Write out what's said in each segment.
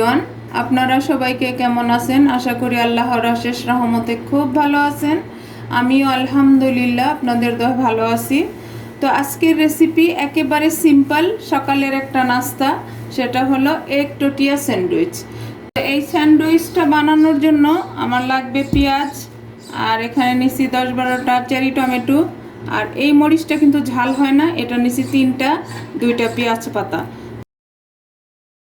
Everyone, আপনারা সবাইকে কেমন আছেন? আশা করি আল্লাহর অশেষ রহমতে খুব ভালো আছেন। আমিও আলহামদুলিল্লাহ আপনাদের দয় ভালো আছি। তো আজকের রেসিপি একেবারে সিম্পল সকালের একটা নাস্তা, সেটা হলো এক টোটিয়া স্যান্ডউইচ তো এই স্যান্ডউইচটা বানানোর জন্য আমার লাগবে পেঁয়াজ, আর এখানে নিচ্ছি দশ বারোটা চেরি টমেটো আর এই মরিচটা কিন্তু ঝাল হয় না, এটা নিচ্ছি তিনটা, দুইটা পেঁয়াজ পাতা।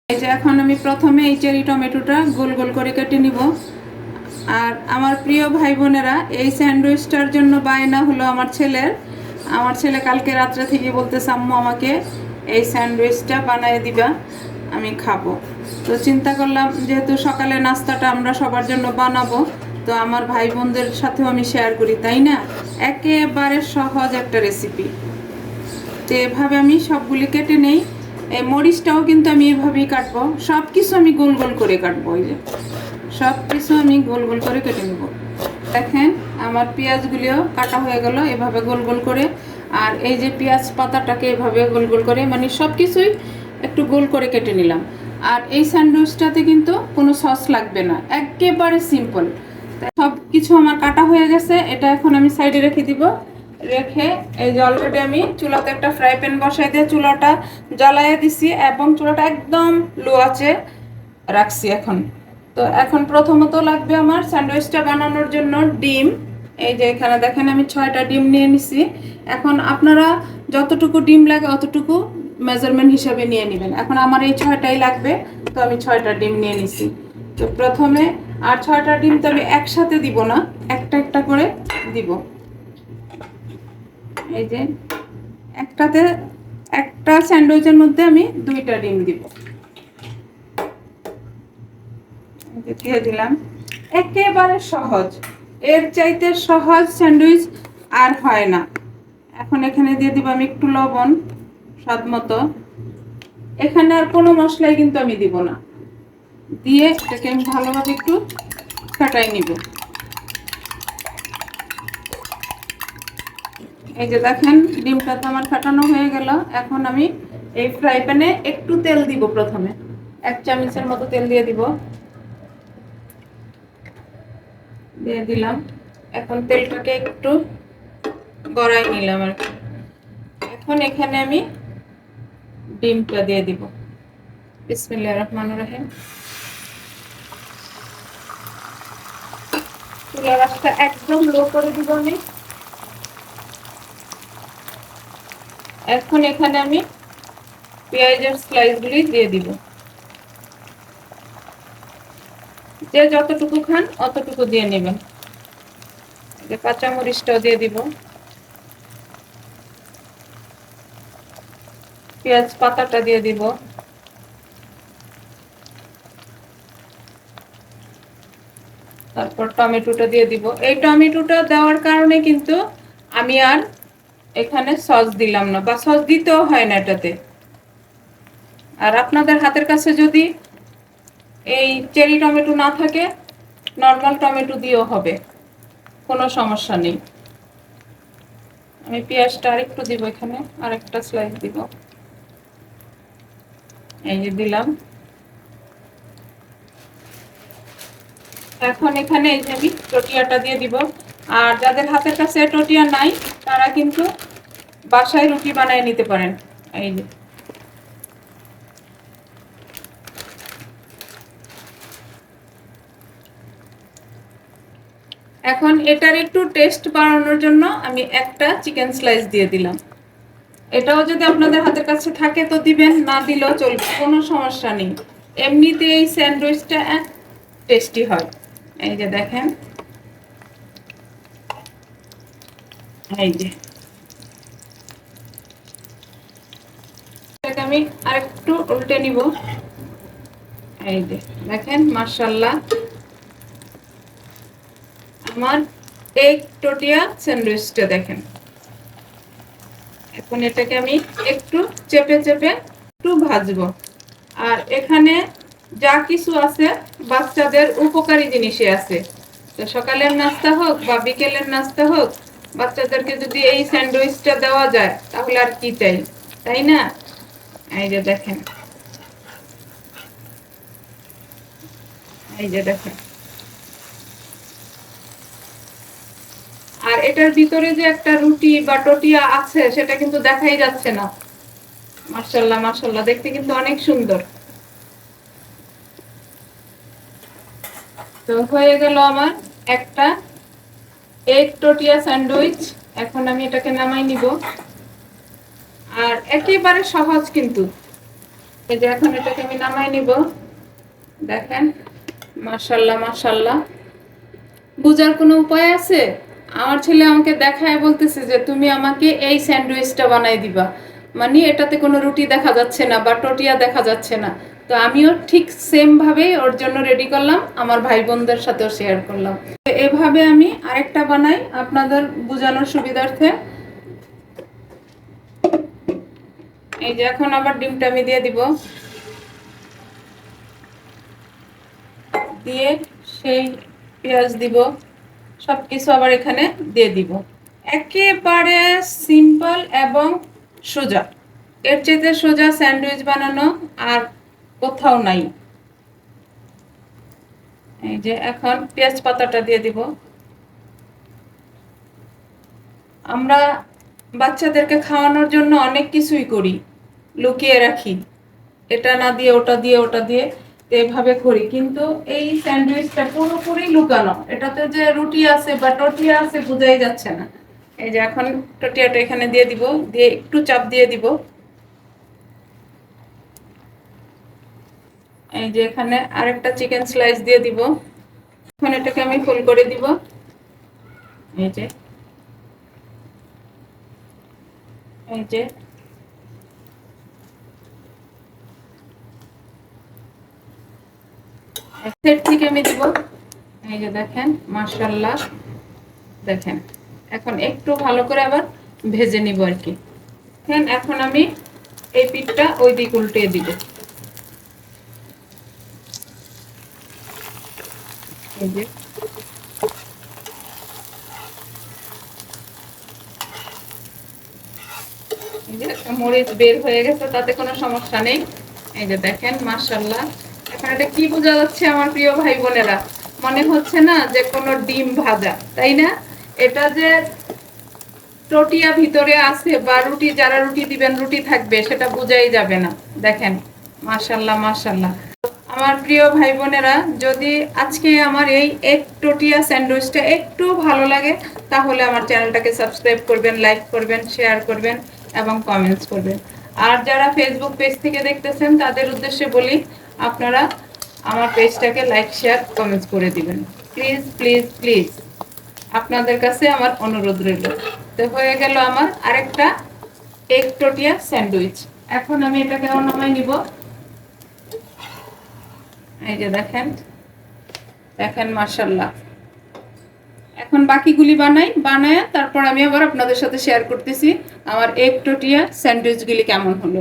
এই যে এখন আমি প্রথমে এই চেরি টমেটোটা গোল গোল করে কেটে নিব। আর আমার প্রিয় ভাই বোনেরা এই স্যান্ডউইচটার জন্য বায়না হলো আমার ছেলের। আমার ছেলে কালকে রাত্রে থেকে বলতে আম্মু, আমাকে এই স্যান্ডউইচটা বানিয়ে দিবা, আমি খাব। তো চিন্তা করলাম, যেহেতু সকালে নাস্তাটা আমরা সবার জন্য বানাবো, তো আমার ভাই বোনদের সাথেও আমি শেয়ার করি, তাই না? একেবারে সহজ একটা রেসিপি তো এভাবে আমি সবগুলি কেটে নেই। এই মরিচটাও কিন্তু আমি এভাবেই কাটবো। সব কিছু আমি গোল গোল করে কাটবো, ওই যে। সব কিছু আমি গোল গোল করে কেটে নেব। দেখেন, আমার পেঁয়াজগুলিও কাটা হয়ে গেল, এভাবে গোল গোল করে। আর এই যে পেঁয়াজ পাতাটাকে এভাবে গোল গোল করে মানে সব কিছুই একটু গোল করে কেটে নিলাম। আর এই স্যান্ডউইচটাতে কিন্তু কোনো সস লাগবে না, একেবারে সিম্পল। সব কিছু আমার কাটা হয়ে গেছে, এটা এখন আমি সাইডে রেখে দিব। রেখে এই যে আমি চুলাতে একটা ফ্রাই প্যান বসাই দিয়ে চুলাটা জ্বালাইয়া দিছি এবং চুলাটা একদম লো আছে রাখছি এখন। তো এখন প্রথমত লাগবে আমার স্যান্ডউইচটা বানানোর জন্য ডিম। এই যে এখানে দেখেন আমি ছয়টা ডিম নিয়ে নিছি। এখন আপনারা যতটুকু ডিম লাগে অতটুকু মেজারমেন্ট হিসাবে নিয়ে নেবেন। এখন আমার এই ছয়টাই লাগবে, তো আমি ছয়টা ডিম নিয়ে নিছি। তো প্রথমে আর ছয়টা ডিম তো আমি একসাথে দিব না, একটা একটা করে দিব। এই যে একটাতে একটা স্যান্ডউইচের মধ্যে আমি দুইটা ডিম দিব। দিয়ে দিলাম। একেবারে সহজ। এর চাইতে সহজ স্যান্ডউইচ আর হয় না। এখন এখানে দিয়ে দিব আমি একটু লবণ, স্বাদ মতো। এখানে আর কোনো মশলাই কিন্তু আমি দিব না। দিয়ে এটাকে আমি ভালোভাবে একটু ফাটাই নিব। এই যে দেখেন, ডিমটা তো আমার ফাটানো হয়ে গেল। এখন আমি এই ফ্রাই প্যানে একটু তেল দিব প্রথমে। এক চামচের মতো তেল দিয়ে দিব। দিয়ে দিলাম। এখন তেলটাকে একটু গড়াই নিলাম আর এখন এখানে আমি ডিমটা দিয়ে দিব। বিসমিল্লাহ রহমান রহিম। চুলার আঁচটা একদম লো করে দিব আমি। এখন এখানে আমি পেঁয়াজের স্লাইসগুলি দিয়ে দিব। যে যতটুকু খান অতটুকু দিয়ে নেবেন। কাঁচামরিচটাও দিয়ে দিব। পেঁয়াজ পাতাটা দিয়ে দিব। তারপর টমেটোটা দিয়ে দিব। এই টমেটোটা দেওয়ার কারণে কিন্তু আমি আর এখানে সস দিলাম না, বা সস দিতেও হয় না এটাতে। আর আপনাদের হাতের কাছে যদি এই চেরি টমেটো না থাকে, নর্মাল টমেটো দিয়েও হবে, কোনো সমস্যা নেই। আমি পেঁয়াজটা আরেকটু দিব এখানে, আরেকটা স্লাইস দিব। এই যে দিলাম। এখন এখানে এই যে আমি টটিয়াটা দিয়ে দিব। আর যাদের হাতের কাছে টটিয়া নাই তারা কিন্তু বাসায় রুটি বানিয়ে নিতে পারেন। এই যে। এখন এটার একটু টেস্ট বাড়ানোর জন্য আমি একটা চিকেন স্লাইস দিয়ে দিলাম। এটাও যদি আপনাদের হাতের কাছে থাকে তো দিবেন, না দিলেও চলবে, কোনো সমস্যা নেই। এমনিতে এই স্যান্ডউইচটা টেস্টি হয়। এই যে দেখেন। এই যে। এটাকে উল্টে নিব। এই যে, দেখেন আমার এই টোটিয়া স্যান্ডউইচটা দেখেন। এখন এটাকে আমি একটু চেপে চেপে একটু ভাজবো। আর এখানে যা কিছু আছে, বাচ্চাদের উপকারী জিনিসে আছে। তো সকালের নাস্তা হোক বা বিকেলের নাস্তা হোক বাচ্চাদেরকে যদি এই স্যান্ডউইচটা দেওয়া যায়, তাহলে আর কি চাই? তাই না? এই যে দেখেন। এই যে দেখেন। আর এটার ভিতরে যে একটা রুটি বা টটিয়া আছে, সেটা কিন্তু দেখাই যাচ্ছে না। মার্শাল্লাহ মার্শাল্লাহ দেখতে কিন্তু অনেক সুন্দর। তো হয়ে গেল আমার একটা এগ টোটিয়া স্যান্ডউইচ এখন আমি এটাকে নামাই নিব। আর একেবারে সহজ কিন্তু। এই যে এখন এটাকে আমি নামাই নিব। দেখেন, মাশাল্লাহ মাশাল্লাহ। বুঝার কোনো উপায় আছে? আমার ছেলে আমাকে দেখায় বলতেছে যে, তুমি আমাকে এই স্যান্ডউইচটা বানাই দিবা। মানে এটাতে কোনো রুটি দেখা যাচ্ছে না বা টোটিয়া দেখা যাচ্ছে না। তো আমিও ঠিক সেম ভাবেই ওর জন্য রেডি করলাম, আমার ভাই বোনদের সাথেও শেয়ার করলাম। তো এভাবে আমি আরেকটা বানাই আপনাদের বোঝানোর সুবিধার্থে। এই যে এখন আবার ডিমটা আমি দিয়ে দিব। দিয়ে সেই পেঁয়াজ দিব সব কিছু আবার এখানে দিয়ে দিব। একেবারে সিম্পল এবং সোজা। এর চেয়ে সোজা স্যান্ডউইচ বানানো আর কোথাও নাই। এই যে এখন পেঁয়াজ পাতাটা দিয়ে দিব। আমরা বাচ্চাদেরকে খাওয়ানোর জন্য অনেক কিছুই করি, লুকিয়ে রাখি। এটা না দিয়ে, ওটা দিয়ে ওটা দিয়ে এভাবে করি। কিন্তু এই স্যান্ডউইচটা পুরোপুরি লুকানো। এটাতে যে রুটি আছে বা টটিয়া আছে, বোঝাই যাচ্ছে না। এই যে এখন টটিয়াটা এখানে দিয়ে দিব, দিয়ে একটু চাপ দিয়ে দিব। এই যে এখানে আরেকটা চিকেন স্লাইস দিয়ে দিব। এখন এটাকে আমি ফুল করে দিব। এই যে। এই যে। সেট থেকে আমি দিব। এই যে দেখেন মার্শাল্লাহ দেখেন, এখন একটু ভালো করে আবার ভেজে নিব আর কি। এখন আমি এই পিঠটা ওই দিক উল্টে দিব। এই যে মরিচ বের হয়ে গেছে, তাতে কোনো সমস্যা নেই। এই যে দেখেন মার্শাল্লাহ এখন এটা কি বোঝা যাচ্ছে আমার প্রিয় ভাই বোনেরা? মনে হচ্ছে না যে কোনো ডিম ভাজা, তাই না? এটা যে টটিয়া ভিতরে আছে বা রুটি, যারা রুটি দিবেন, রুটি থাকবে, সেটা বোঝাই যাবে না। দেখেন মাশাল্লাহ মাশাল্লাহ আমার প্রিয় ভাই বোনেরা যদি আজকে আমার এই এক টটিয়া স্যান্ডউইচটা একটু ভালো লাগে, তাহলে আমার চ্যানেলটাকে সাবস্ক্রাইব করবেন, লাইক করবেন, শেয়ার করবেন এবং কমেন্টস করবেন। আর যারা ফেসবুক পেজ থেকে দেখতেছেন, তাদের উদ্দেশ্যে বলি, আপনারা আমার পেজটাকে লাইক শেয়ার কমেন্টস করে দিবেন। প্লিজ প্লিজ প্লিজ আপনাদের কাছে আমার অনুরোধ রইল। তো হয়ে গেল আমার আরেকটা এক টোটিয়া স্যান্ডউইচ। এখন আমি এটাকে নামাই নিব। এই যে দেখেন দেখেন মার্শাল্লাহ এখন বাকিগুলি বানাই, বানায় তারপর আমি আবার আপনাদের সাথে শেয়ার করতেছি আমার এক টোটিয়া স্যান্ডউইচগুলি কেমন হলো।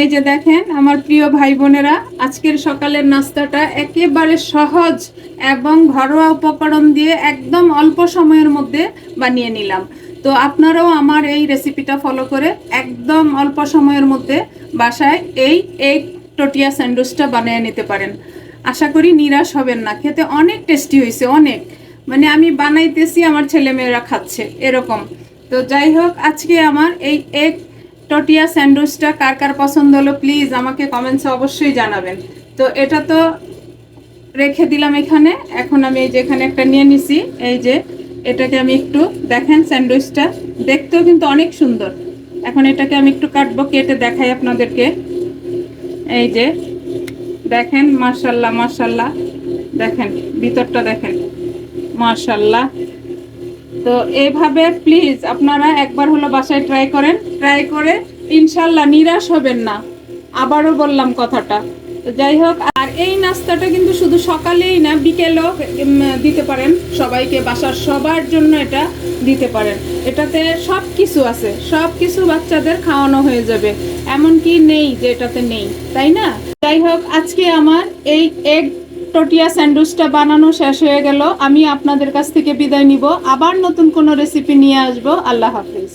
এই যে দেখেন, আমার প্রিয় ভাই বোনেরা, আজকের সকালের নাস্তাটা একেবারে সহজ এবং ঘরোয়া উপকরণ দিয়ে একদম অল্প সময়ের মধ্যে বানিয়ে নিলাম। তো আপনারাও আমার এই রেসিপিটা ফলো করে একদম অল্প সময়ের মধ্যে বাসায় এই এক টোটিয়া স্যান্ডউইচটা বানিয়ে নিতে পারেন। আশা করি নিরাশ হবেন না। খেতে অনেক টেস্টি হয়েছে, অনেক। মানে আমি বানাইতেছি, আমার ছেলেমেয়েরা খাচ্ছে, এরকম। তো যাই হোক, আজকে আমার এই এক টটিয়া স্যান্ডউইচটা কার কার পছন্দ হলো প্লিজ আমাকে কমেন্টসে অবশ্যই জানাবেন। তো এটা তো রেখে দিলাম এখানে। এখন আমি এই যে এখানে একটা নিয়ে নিছি। এই যে এটাকে আমি একটু দেখেন স্যান্ডউইচটা দেখতেও কিন্তু অনেক সুন্দর। এখন এটাকে আমি একটু কাটবো, কেটে দেখাই আপনাদেরকে। এই যে দেখেন মার্শাল্লাহ মার্শাল্লাহ দেখেন, ভিতরটা দেখেন। মার্শাল্লাহ তো এইভাবে প্লিজ আপনারা একবার হলো বাসায় ট্রাই করেন। ট্রাই করে ইনশাল্লাহ নিরাশ হবেন না। আবারও বললাম কথাটা। তো যাই হোক, আর এই নাস্তাটা কিন্তু শুধু সকালেই না, বিকেলেও দিতে পারেন। সবাইকে বাসার সবার জন্য এটা দিতে পারেন। এটাতে সব কিছু আছে। সব কিছু বাচ্চাদের খাওয়ানো হয়ে যাবে। এমন কি নেই যে এটাতে নেই, তাই না? যাই হোক, আজকে আমার এই এগ টোটিয়া স্যান্ডউইচটা বানানো শেষ হয়ে গেল। আমি আপনাদের কাছ থেকে বিদায় নিব। আবার নতুন কোনো রেসিপি নিয়ে আসব। আল্লাহ হাফিজ।